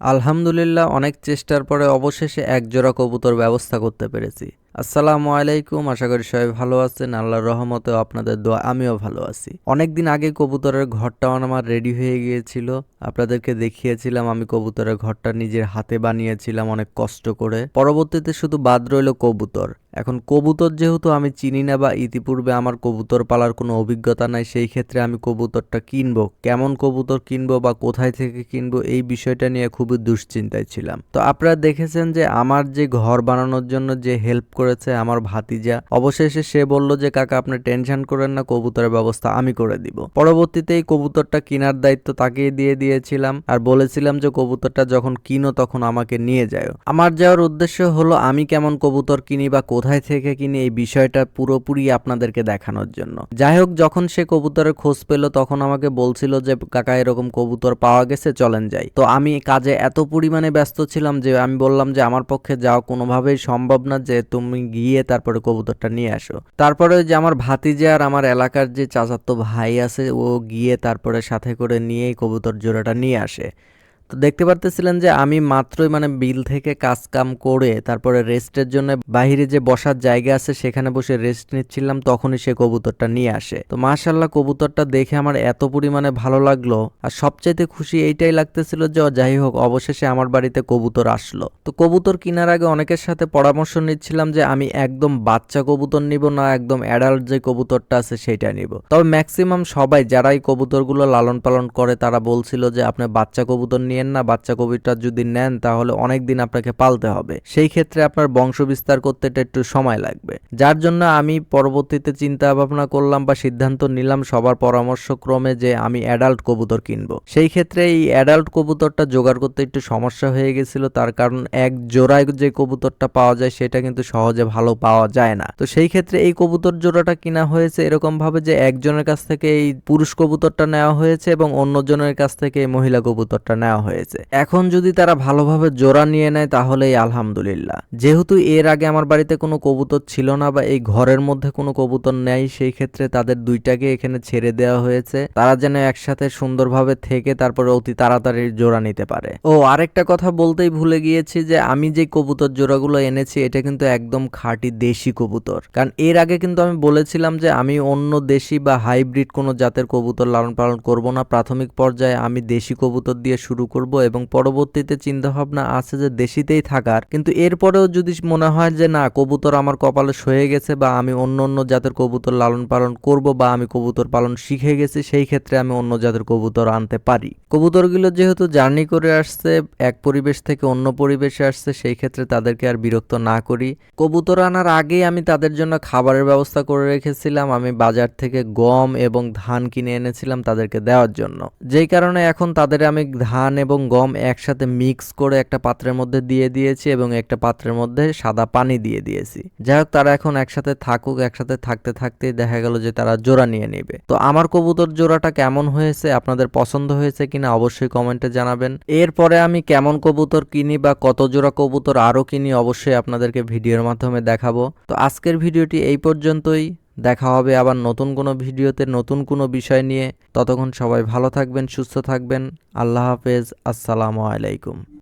আলহামদুলিল্লাহ, অনেক চেষ্টার পরে অবশেষে এক জোড়া কবুতর ব্যবস্থা করতে পেরেছি। আসসালামু আলাইকুম, আশা করি সবাই ভালো আছেন। আল্লাহর রহমতে আপনাদের দোয়া, আমিও ভালো আছি। অনেকদিন আগে কবুতরের ঘরটা আমার রেডি হয়ে গিয়েছিল। আপনাদেরকে দেখিয়েছিলাম, আমি কবুতরের ঘরটা নিজের হাতে বানিয়েছিলাম অনেক কষ্ট করে। পরবর্তীতে শুধু বাদ রইল কবুতর। এখন কবুতর যেহেতু আমি চিনি না বা ইতিপূর্বে আমার কবুতর পালার কোনো অভিজ্ঞতা নাই, সেই ক্ষেত্রে আমি কবুতরটা কিনবো। কেমন কবুতর কিনবো বা কোথায় থেকে কিনবো এই বিষয়টা নিয়ে খুবই দুশ্চিন্তায় ছিলাম। তো আপনারা দেখেছেন যে আমার যে ঘর বানানোর জন্য যে হেল্প করেছে আমার ভাতিজা, অবশেষে সে বলল যে, কাকা, আপনি টেনশন করেন না, কবুতরের ব্যবস্থা আমি করে দিব। পরবর্তীতে এই কবুতরটা কেনার দায়িত্ব তাকেই দিয়ে দিয়েছিলাম আর বলেছিলাম যে, কবুতরটা যখন কিনো, তখন আমাকে নিয়ে যায়। আমার যাওয়ার উদ্দেশ্য হলো, আমি কেমন কবুতর কিনি বা কোথায় থেকে কিনে এই বিষয়টা পুরোপুরি আপনাদেরকে দেখানোর জন্য। যাই হোক যখন সে কবুতরের খোঁজ পেল, তখন আমাকে বলছিল যে, কাকা, এরকম কবুতর পাওয়া গেছে, চলেন যাই। তো আমি কাজে এত পরিমাণে ব্যস্ত ছিলাম যে, আমি বললাম যে, আমার পক্ষে যাওয়া কোনোভাবেই সম্ভব না যে, তুমি গিয়ে তারপরে কবুতরটা নিয়ে আসো। তারপরে যে আমার ভাতিজা আর আমার এলাকার যে চাচাতো ভাই আছে, ও গিয়ে তারপরে সাথে করে নিয়েই কবুতর জোড়াটা নিয়ে আসে। তো দেখতে পারতেছিলেন যে আমি মাত্রই মানে বিল থেকে কাজ কাম করে তারপরে রেস্টের জন্য বাইরে যে বসার জায়গা আছে সেখানে বসে রেস্ট নিচ্ছিলাম, তখনই সে কবুতরটা নিয়ে আসে। তো মাশাল্লাহ কবুতরটা দেখে আমার এত পরিমাণে ভালো লাগল আর সবচাইতে খুশি এইটাই লাগতেছিল যে যাই হোক, অবশেষে আমার বাড়িতে কবুতর আসলো। তো কবুতর কেনার আগে অনেকের সাথে পরামর্শ নিচ্ছিলাম যে আমি একদম বাচ্চা কবুতর নিব না, একদম অ্যাডাল্ট যে কবুতরটা আছে সেটা নিব। তবে ম্যাক্সিমাম সবাই যারাই কবুতরগুলো লালন পালন করে তারা বলছিল যে আপনি বাচ্চা কবুতর নিয়ে নিয়েন না, বাচ্চা কবিটা যদি নেন, তাহলে অনেক দিন আপনাকে পালতে হবে। সেই ক্ষেত্রে আপনার বংশ বিস্তার করতে একটু সময় লাগবে। যার জন্য আমি পরবর্তীতে চিন্তা ভাবনা করলাম বা সিদ্ধান্ত নিলাম সবার পরামর্শ ক্রমে যে আমি অ্যাডাল্ট কবুতর কিনবো। সেই ক্ষেত্রে এই অ্যাডাল্ট কবুতরটা জোগাড় করতে একটু সমস্যা হয়ে গেছিল, তার কারণ এক জোড়ায় যে কবুতরটা পাওয়া যায়, সেটা কিন্তু সহজে ভালো পাওয়া যায় না। তো সেই ক্ষেত্রে এই কবুতর জোড়াটা কিনা হয়েছে এরকম ভাবে যে একজনের কাছ থেকে এই পুরুষ কবুতরটা নেওয়া হয়েছে এবং অন্যজনের কাছ থেকে এই মহিলা কবুতরটা নেওয়া হয়েছে। এখন যদি তারা ভালোভাবে জোড়া নিয়ে নেয় তাহলেই আলহামদুলিল্লাহ। যেহেতু এর আগে আমার বাড়িতে কোনো কবুতর ছিল না বা এই ঘরের মধ্যে কোনো কবুতর নেই, সেই ক্ষেত্রে তাদের দুইটাকে এখানে ছেড়ে দেওয়া হয়েছে। তারা যেন একসাথে সুন্দরভাবে থেকে তারপরে অতি তাড়াতাড়ি জোড়া নিতে পারে। ও, আরেকটা কথা বলতেই ভুলে গিয়েছি যে আমি যে কবুতর জোড়াগুলো এনেছি, এটা কিন্তু একদম খাঁটি দেশি কবুতর। কারণ এর আগে কিন্তু আমি বলেছিলাম যে আমি অন্য দেশি বা হাইব্রিড কোনো জাতের কবুতর লালন পালন করব না। প্রাথমিক পর্যায়ে আমি দেশি কবুতর দিয়ে শুরু করব এবং পরবর্তীতে চিন্তাভাবনা আছে যে দেশিতেই থাকার। কিন্তু এরপরেও যদি মনে হয় যে না, কবুতর আমার কপালে সয়ে গেছে বা আমি অন্য অন্য জাতের কবুতর লালন পালন করব বা আমি কবুতর পালন শিখে গেছি, সেই ক্ষেত্রে আমি অন্য জাতের কবুতর আনতে পারি। কবুতরগুলো যেহেতু জার্নি করে আসছে, এক পরিবেশ থেকে অন্য পরিবেশে আসছে, সেই ক্ষেত্রে তাদেরকে আর বিরক্ত না করি। কবুতর আনার আগেই আমি তাদের জন্য খাবারের ব্যবস্থা করে রেখেছিলাম। আমি বাজার থেকে গম এবং ধান কিনে এনেছিলাম তাদেরকে দেওয়ার জন্য। যেই কারণে এখন তাদের আমি ধান এবং গম একসাথে মিক্স করে একটা পাত্রের মধ্যে দিয়ে দিয়েছি এবং একটা পাত্রের মধ্যে সাদা পানি দিয়ে দিয়েছি। যাই হোক তারা এখন একসাথে থাকুক, একসাথে থাকতে থাকতেই দেখা গেল যে তারা জোড়া নিয়ে নেবে। তো আমার কবুতর জোড়াটা কেমন হয়েছে, আপনাদের পছন্দ হয়েছে কিনা অবশ্যই কমেন্টে জানাবেন। এরপরে আমি কেমন কবুতর কিনি বা কত জোড়া কবুতর আরও কিনি অবশ্যই আপনাদেরকে ভিডিওর মাধ্যমে দেখাবো। তো আজকের ভিডিওটি এই পর্যন্তই। দেখা হবে আবার নতুন কোনো ভিডিওতে নতুন কোনো বিষয় নিয়ে। ততক্ষণ সবাই ভালো থাকবেন, সুস্থ থাকবেন। আল্লাহ হাফেজ। আসসালামু আলাইকুম।